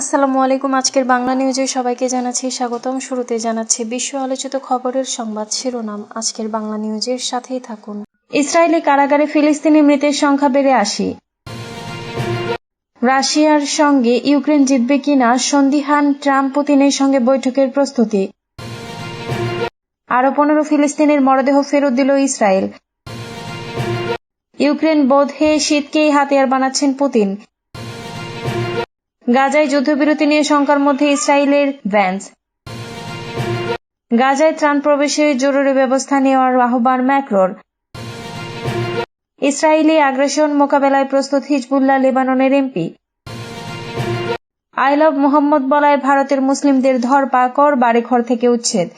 আসসালামু আলাইকুম, আজকের বাংলা নিউজে সবাইকে জানাচ্ছি স্বাগতম। শুরুতে জানাচ্ছি বিশ্ব আলোচিত খবরের সংবাদ শিরোনাম। আজকের বাংলা নিউজের সাথেই থাকুন। ইসরায়েলি কারাগারে ফিলিস্তিনি মৃতের সংখ্যা বেড়ে আসি রাশিয়ার সঙ্গে ইউক্রেন জিতবে কিনা সন্দিহান ট্রাম্প পুতিনের সঙ্গে বৈঠকের প্রস্তুতি। আরও পনেরো ফিলিস্তিনের মরদেহ ফেরত দিল ইসরায়েল। ইউক্রেন বোধে শীতকেই হাতিয়ার বানাচ্ছেন পুতিন। গাজায় যুদ্ধবিরতি নিয়ে শঙ্কার মধ্যে ইসরায়েলের ভ্যান্স। গাজায় ত্রাণ প্রবেশে জরুরি ব্যবস্থা নেওয়ার আহ্বান ম্যাক্রোর। ইসরায়েলি আগ্রাসন মোকাবেলায় প্রস্তুত হিজবুল্লাহ লেবাননের এমপি। আই লাভ মোহাম্মদ বলায় ভারতের মুসলিমদের ধরপাকড় বাড়িঘর থেকে উচ্ছেদ।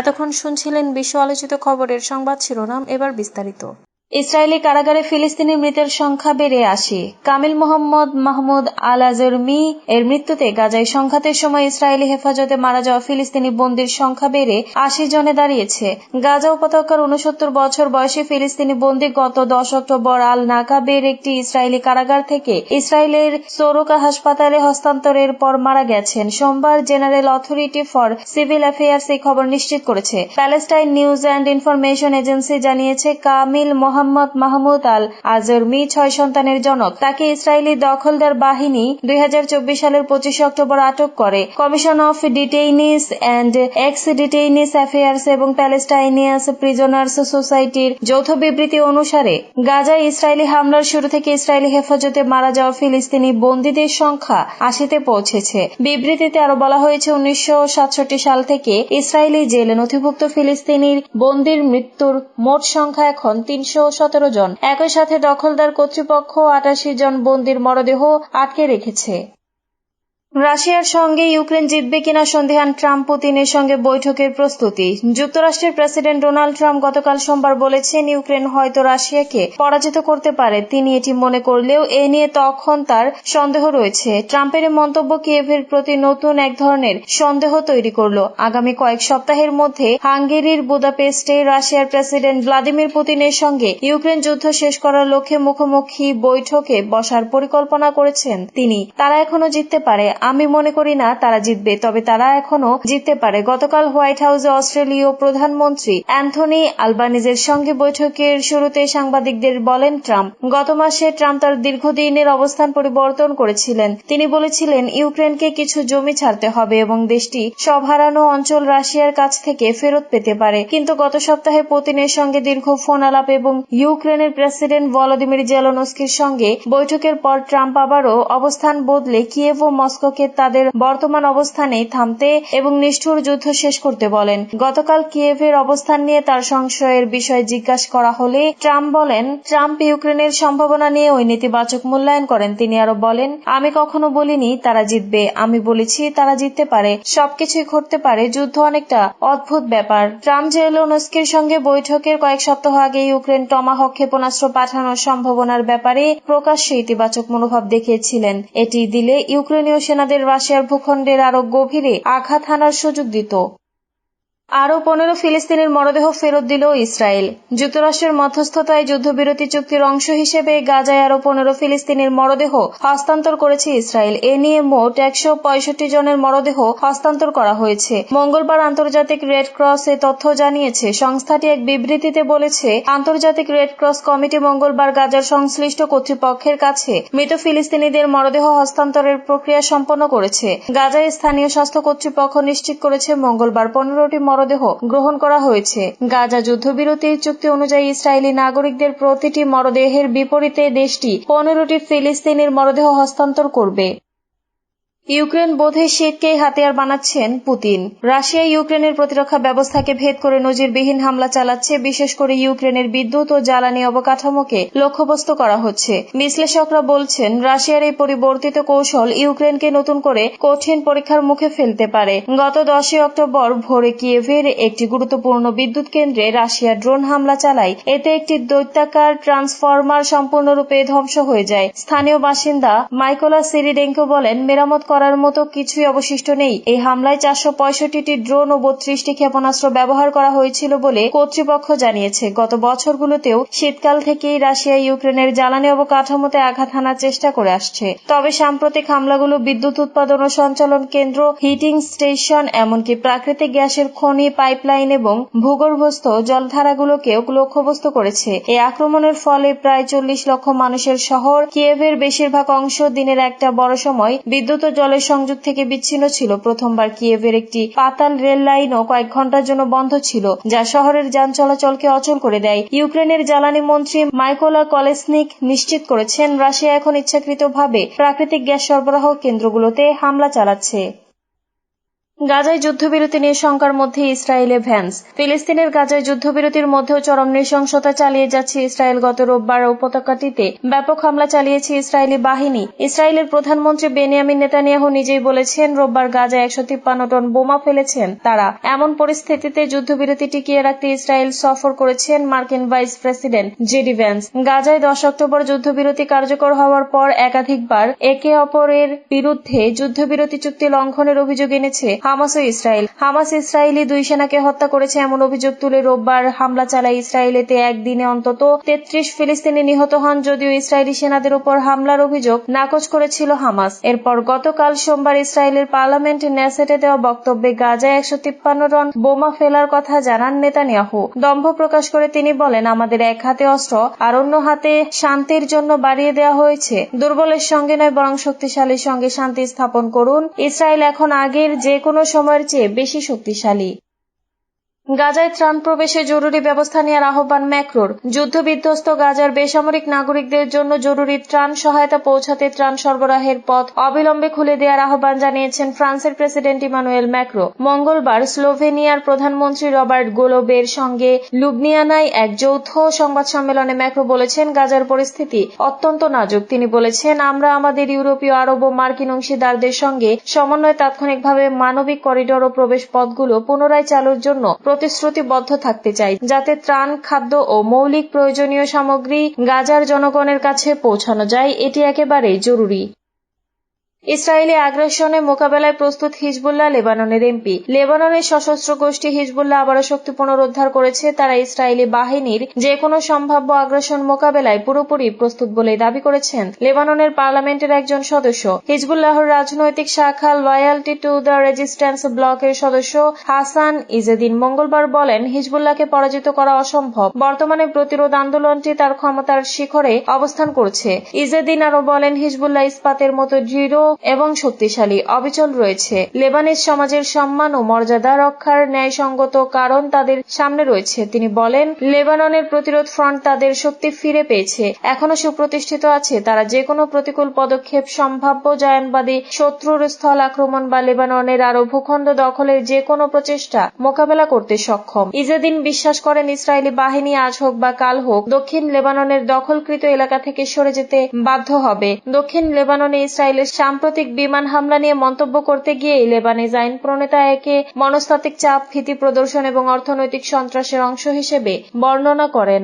এতক্ষণ শুনছিলেন বিশ্ব আলোচিত খবরের সংবাদ শিরোনাম, এবার বিস্তারিত। ইসরায়েলি কারাগারে ফিলিস্তিনি মৃতের সংখ্যা বেড়ে আসে। কামিল মোহাম্মদ মাহমুদ আল আজর মি এর মৃত্যুতে গাজায় সংঘাতের সময় ইসরায়েলি হেফাজতে মারা যাওয়া ফিলিস্তিনি বন্দির সংখ্যা বেড়ে আশি জনে দাঁড়িয়েছে। গাজা উপত্যকার উনসত্তর বছর বয়সী ফিলিস্তিনি বন্দি গত দশ অক্টোবর আল নাকাবের একটি ইসরায়েলি কারাগার থেকে ইসরায়েলের সোরোকা হাসপাতালে হস্তান্তরের পর মারা গেছেন। সোমবার General Authority for Civil Affairs এই খবর নিশ্চিত করেছে। Palestine News and Information Agency জানিয়েছে, কামিল মোহাম্মদ মাহমুদ আল আজরমি ছয় সন্তানের জনক। তাকে ইসরায়েলি দখলদার বাহিনী দুই হাজার চব্বিশ সালের পঁচিশে অক্টোবর আটক করে। Commission of Detainees and Ex Detainees Affairs এবং প্যালেস্টাইনিয়াস প্রিজনার্স সোসাইটির যৌথ বিবৃতি অনুসারে, গাজায় ইসরায়েলি হামলার শুরু থেকে ইসরায়েলি হেফাজতে মারা যাওয়া ফিলিস্তিনি বন্দীদের সংখ্যা আশিতে পৌঁছেছে। বিবৃতিতে আরও বলা হয়েছে, উনিশশো সাতষট্টি সাল থেকে ইসরায়েলি জেলে নথিভুক্ত ফিলিস্তিনির বন্দির মৃত্যুর মোট সংখ্যা এখন তিনশো সতেরো জন। একই সাথে দখলদার কর্তৃপক্ষ আটাশি জন বন্দির মরদেহ আটকে রেখেছে। রাশিয়ার সঙ্গে ইউক্রেন জিতবে কিনা সন্দেহান ট্রাম্প পুতিনের সঙ্গে বৈঠকের প্রস্তুতি। যুক্তরাষ্ট্রের প্রেসিডেন্ট ডোনাল্ড ট্রাম্প গতকাল সোমবার বলেছেন, ইউক্রেন হয়তো রাশিয়াকে পরাজিত করতে পারে। তিনি এটি মনে করলেও এ নিয়ে তখন তার সন্দেহ রয়েছে। ট্রাম্পের মন্তব্য কিয়েভের প্রতি নতুন এক ধরনের সন্দেহ তৈরি করল। আগামী কয়েক সপ্তাহের মধ্যে হাঙ্গেরির বুদাপেস্টে রাশিয়ার প্রেসিডেন্ট ভ্লাদিমির পুতিনের সঙ্গে ইউক্রেন যুদ্ধ শেষ করার লক্ষ্যে মুখোমুখি বৈঠকে বসার পরিকল্পনা করেছেন তিনি। তারা এখনও জিততে পারে। আমি মনে করি না তারা জিতবে, তবে তারা এখনও জিততে পারে। গতকাল হোয়াইট হাউসে অস্ট্রেলীয় প্রধানমন্ত্রী অ্যান্থনি আলবানিজের সঙ্গে বৈঠকের শুরুতে সাংবাদিকদের বলেন ট্রাম্প, গত মাসে ট্রাম্প তার দীর্ঘদিনের অবস্থান পরিবর্তন করেছিলেন। তিনি বলেছিলেন, ইউক্রেনকে কিছু জমি ছাড়তে হবে এবং দেশটি সব হারানো অঞ্চল রাশিয়ার কাছ থেকে ফেরত পেতে পারে। কিন্তু গত সপ্তাহে পুতিনের সঙ্গে দীর্ঘ ফোন আলাপ এবং ইউক্রেনের প্রেসিডেন্ট ভলোদিমির জেলনস্কির সঙ্গে বৈঠকের পর ট্রাম্প আবারও অবস্থান বদলে কিয়েভ ও মস্কো মস্কোকে তাদের বর্তমান অবস্থানে থামতে এবং নিষ্ঠুর যুদ্ধ শেষ করতে বলেন। গতকাল কিয়েভের অবস্থান নিয়ে তার সংশয়ের বিষয় জিজ্ঞাসা করা হলে ট্রাম্প বলেন, ট্রাম্প ইউক্রেনের সম্ভাবনা নিয়ে ওই নেতিবাচক মূল্যায়ন করেন। তিনি আরও বলেন, আমি কখনো বলিনি তারা জিতবে। আমি বলেছি তারা জিততে পারে। সবকিছুই ঘটতে পারে। যুদ্ধ অনেকটা অদ্ভুত ব্যাপার। ট্রাম্প জেলোনস্কির সঙ্গে বৈঠকের কয়েক সপ্তাহ আগে ইউক্রেন টমাহক ক্ষেপণাস্ত্র পাঠানোর সম্ভাবনার ব্যাপারে প্রকাশ্যে ইতিবাচক মনোভাব দেখিয়েছিলেন। এটি দিলে ইউক্রেনীয় সেনা সেনাদের রাশিয়ার ভূখণ্ডের আরও গভীরে আঘাত হানার সুযোগ দিত। আরও পনেরো ফিলিস্তিনের মরদেহ ফেরত দিল ইসরায়েল। যুক্তরাষ্ট্রের মধ্যস্থতায় যুদ্ধবিরতি চুক্তির অংশ হিসেবে গাজায় আরও পনেরো ফিলিস্তিনের মরদেহ হস্তান্তর করেছে ইসরায়েল। এ নিয়ে মোট একশো পঁয়ষট্টি জনের মরদেহ হস্তান্তর করা হয়েছে। মঙ্গলবার আন্তর্জাতিক রেড ক্রস এ তথ্য জানিয়েছে, সংস্থাটি এক বিবৃতিতে বলেছে, আন্তর্জাতিক রেড ক্রস কমিটি মঙ্গলবার গাজার সংশ্লিষ্ট কর্তৃপক্ষের কাছে মৃত ফিলিস্তিনিদের মরদেহ হস্তান্তরের প্রক্রিয়া সম্পন্ন করেছে। গাজায় স্থানীয় স্বাস্থ্য কর্তৃপক্ষ নিশ্চিত করেছে, মঙ্গলবার পনেরোটি মরদেহ মরদেহ গ্রহণ করা হয়েছে। গাজা যুদ্ধবিরতি চুক্তি অনুযায়ী ইসরায়েলি নাগরিকদের প্রতিটি মরদেহের বিপরীতে দেশটি পনেরোটি ফিলিস্তিনির মরদেহ হস্তান্তর করবে। ইউক্রেন বোধে শীতকেই হাতিয়ার বানাচ্ছেন পুতিন। রাশিয়া ইউক্রেনের প্রতিরক্ষা ব্যবস্থাকে ভেদ করে নজিরবিহীন হামলা চালাচ্ছে, বিশেষ করে ইউক্রেনের বিদ্যুৎ ও জ্বালানি অবকাঠামোকে লক্ষ্যবস্তু করা হচ্ছে। বিশ্লেষকরা বলছেন, রাশিয়ার এই পরিবর্তিত কৌশল ইউক্রেনকে নতুন করে কঠিন পরীক্ষার মুখে ফেলতে পারে। গত দশই অক্টোবর ভোরে কিয়েভের একটি গুরুত্বপূর্ণ বিদ্যুৎ কেন্দ্রে রাশিয়া ড্রোন হামলা চালায়। এতে একটি দৈত্যাকার ট্রান্সফরমার সম্পূর্ণরূপে ধ্বংস হয়ে যায়। স্থানীয় বাসিন্দা মাইকোলা সিরিডেঙ্কো বলেন, মেরামত করার মতো কিছুই অবশিষ্ট নেই। এই হামলায় চারশো পঁয়ষট্টিটি ড্রোন ও বত্রিশটি ক্ষেপণাস্ত্র ব্যবহার করা হয়েছিল বলে কর্তৃপক্ষ জানিয়েছে। গত বছরগুলোতেও শীতকাল থেকেই রাশিয়া, ইউক্রেনের জ্বালানি অবকাঠামোতে আঘাত হানার চেষ্টা করে আসছে। তবে সাম্প্রতিক হামলাগুলো বিদ্যুৎ উৎপাদন ও সঞ্চালন কেন্দ্র, হিটিং স্টেশন, এমনকি প্রাকৃতিক গ্যাসের খনি, পাইপলাইন এবং ভূগর্ভস্থ জলধারাগুলোকেও লক্ষ্যবস্তু করেছে। এই আক্রমণের ফলে প্রায় চল্লিশ লক্ষ মানুষের শহর, কিয়েভের বেশিরভাগ অংশ দিনের একটা বড় সময় বিদ্যুৎ ও জলের সংযোগ থেকে বিচ্ছিন্ন ছিল। প্রথমবার কিয়েভের একটি পাতাল রেল লাইনও কয়েক ঘণ্টার জন্য বন্ধ ছিল, যা শহরের যান চলাচলকে অচল করে দেয়। ইউক্রেনের জ্বালানি মন্ত্রী মাইকোলা কলেসনিক নিশ্চিত করেছেন, রাশিয়া এখন ইচ্ছাকৃতভাবে প্রাকৃতিক গ্যাস সরবরাহ কেন্দ্রগুলোতে হামলা চালাচ্ছে। গাজায় যুদ্ধবিরতি নিয়ে শঙ্কার মধ্যে ইসরায়েলে ভ্যান্স। ফিলিস্তিনের গাজায় যুদ্ধবিরতির মধ্যেও চরম নৃশংসতা চালিয়ে যাচ্ছে ইসরায়েল। গত রোববার উপত্যকাটিতে ব্যাপক হামলা চালিয়েছে ইসরায়েলি বাহিনী। ইসরায়েলের প্রধানমন্ত্রী বেনিয়ামিন নেতানিয়াহু নিজেই বলেছেন, রোববার গাজায় একশো তিপ্পান্ন টন বোমা ফেলেছেন তারা। এমন পরিস্থিতিতে যুদ্ধবিরতি টিকিয়ে রাখতে ইসরায়েল সফর করেছেন মার্কিন ভাইস প্রেসিডেন্ট জেডি ভ্যান্স। গাজায় দশ অক্টোবর যুদ্ধবিরতি কার্যকর হওয়ার পর একাধিকবার একে অপরের বিরুদ্ধে যুদ্ধবিরতি চুক্তি লঙ্ঘনের অভিযোগ এনেছে। হামাস ও ইসরায়েল। হামাস ইসরায়েলি দুই সেনাকে হত্যা করেছে এমন অভিযোগ তুলে রোববার হামলা চালায় ইসরায়েলেতে একদিনে অন্তত তেত্রিশ ফিলিস্তিনি নিহত হন যদিও ইসরায়েলি সেনাদের উপর হামলার অভিযোগ নাকচ করেছিল হামাস। এরপর গতকাল সোমবার ইসরায়েলের পার্লামেন্ট নেসেটে দেওয়া বক্তব্যে গাজায় একশো তিপ্পান্ন টন বোমা ফেলার কথা জানান নেতানিয়াহু। দম্ভ প্রকাশ করে তিনি বলেন, আমাদের এক হাতে অস্ত্র আর অন্য হাতে শান্তির জন্য বাড়িয়ে দেওয়া হয়েছে। দুর্বলের সঙ্গে নয়, বরং শক্তিশালীর সঙ্গে শান্তি স্থাপন করুন। ইসরায়েল এখন আগের যে কোনো সময়ের চেয়ে বেশি শক্তিশালী। গাজায় ত্রাণ প্রবেশে জরুরি ব্যবস্থা নেওয়ার আহ্বান ম্যাক্রোর। যুদ্ধবিধ্বস্ত গাজার বেসামরিক নাগরিকদের জন্য জরুরি ত্রাণ সহায়তা পৌঁছাতে ত্রাণ সরবরাহের পথ অবিলম্বে খুলে দেওয়ার আহ্বান জানিয়েছেন ফ্রান্সের প্রেসিডেন্ট ইমানুয়েল ম্যাক্রো। মঙ্গলবার স্লোভেনিয়ার প্রধানমন্ত্রী রবার্ট গোলোবের সঙ্গে লুবনিয়ানায় এক যৌথ সংবাদ সম্মেলনে ম্যাক্রো বলেছেন, গাজার পরিস্থিতি অত্যন্ত নাজুক। তিনি বলেছেন, আমরা আমাদের ইউরোপীয় আরব ও মার্কিন অংশীদারদের সঙ্গে সমন্বয়ে তাৎক্ষণিকভাবে মানবিক করিডোর ও প্রবেশ পথগুলো পুনরায় চালুর জন্য প্রতিশ্রুতিবদ্ধ থাকতে চাই, যাতে ত্রাণ, খাদ্য ও মৌলিক প্রয়োজনীয় সামগ্রী গাজার জনগণের কাছে পৌঁছানো যায়, এটি একেবারেই জরুরি। ইসরায়েলি আগ্রাসনে মোকাবেলায় প্রস্তুত হিজবুল্লাহ লেবাননের এমপি। লেবাননের সশস্ত্র গোষ্ঠী হিজবুল্লাহ আবারও শক্তি পুনরুদ্ধার করেছে। তারা ইসরায়েলি বাহিনীর যে কোনো সম্ভাব্য আগ্রাসন মোকাবেলায় পুরোপুরি প্রস্তুত বলে দাবি করেছেন। লেবাননের পার্লামেন্টের একজন সদস্য। হিজবুল্লাহর রাজনৈতিক শাখা লয়ালটি টু দ্য রেজিস্ট্যান্স ব্লকের সদস্য হাসান ইজেদিন মঙ্গলবার বলেন, হিজবুল্লাহকে পরাজিত করা অসম্ভব। বর্তমানে প্রতিরোধ আন্দোলনটি তার ক্ষমতার শিখরে অবস্থান করছে। ইজেদিন আরও বলেন, হিজবুল্লাহ ইস্পাতের মতো দৃঢ় এবং শক্তিশালী অবিচল রয়েছে। লেবানিজ সমাজের সম্মান ও মর্যাদা রক্ষার ন্যায়সঙ্গত কারণ তাদের সামনে রয়েছে। তিনি বলেন, লেবাননের প্রতিরোধ ফ্রন্ট তাদের শক্তি ফিরে পেয়েছে। এখনও সুপ্রতিষ্ঠিত আছে, তারা যে কোনো প্রতিকূল পদক্ষেপ, সম্ভাব্য জায়নবাদী শত্রুর স্থল আক্রমণ বা লেবাননের আরও ভূখণ্ড দখলের যে কোনো প্রচেষ্টা মোকাবেলা করতে সক্ষম। ইজেদিন বিশ্বাস করেন, ইসরায়েলি বাহিনী আজ হোক বা কাল হোক, দক্ষিণ লেবাননের দখলকৃত এলাকা থেকে সরে যেতে বাধ্য হবে। দক্ষিণ লেবাননে ইসরায়েলের সাম্প্রতিক বিমান হামলা নিয়ে মন্তব্য করতে গিয়ে লেবানিজ আইন প্রণেতা একে মনস্তাত্ত্বিক চাপ, ভীতি প্রদর্শন এবং অর্থনৈতিক সন্ত্রাসের অংশ হিসেবে বর্ণনা করেন।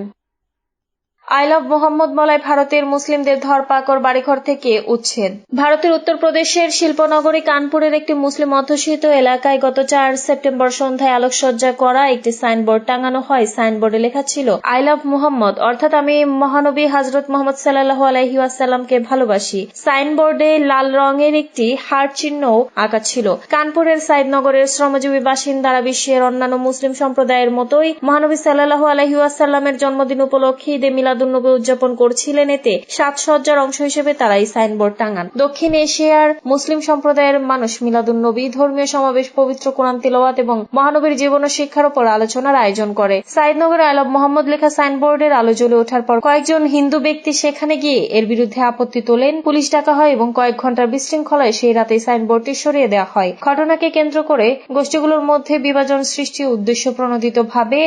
আই লাভ মোহাম্মদ মলায় ভারতের মুসলিমদের ধরপাকড় বাড়িঘর থেকে উচ্ছেদ। ভারতের উত্তরপ্রদেশের শিল্পনগরী কানপুরের একটি মুসলিম অধ্যুষিত এলাকায় গত চার সেপ্টেম্বর সন্ধ্যায় আলোকসজ্জা করা একটি সাইনবোর্ড টাঙানো হয়। সাইনবোর্ডে লেখা ছিল, আই লাভ মোহাম্মদ। অর্থাৎ আমি মহানবী হজরত মোহাম্মদ সাল্লাহ আলহিউসাল্লামকে ভালোবাসি। সাইনবোর্ডে লাল রঙের একটি হার চিহ্ন আঁকা ছিল। কানপুরের সাইদনগরের শ্রমজীবী বাসিন্দারা বিশ্বের অন্যান্য মুসলিম সম্প্রদায়ের মতোই মহানবী সাল্লাহ আলহিউসাল্লামের জন্মদিন উপলক্ষে ঈদে মিলাদ মিলাদুন্নবী উদযাপন করছিলেন এতে সাজসজ্জার অংশ হিসেবে তারা এই সাইনবোর্ড টাঙান। দক্ষিণ এশিয়ার মুসলিম সম্প্রদায়ের মানুষ মিলাদুন্নবী ধর্মীয় সমাবেশ, পবিত্র কোরআন তিলওয়াত এবং মহানবীর জীবন ও শিক্ষার উপর আলোচনার আয়োজন করে। সাইদনগরে আলব মোহাম্মদ লেখা সাইনবোর্ডের আলো জ্বলে ওঠার পর কয়েকজন হিন্দু ব্যক্তি সেখানে গিয়ে এর বিরুদ্ধে আপত্তি তোলেন, পুলিশ ডাকা হয় এবং কয়েক ঘণ্টার বিশৃঙ্খলায় সেই রাতে সাইনবোর্ডটি সরিয়ে দেওয়া হয়। ঘটনাকে কেন্দ্র করে গোষ্ঠীগুলোর মধ্যে বিভাজন সৃষ্টি উদ্দেশ্য প্রণোদিত ভাবে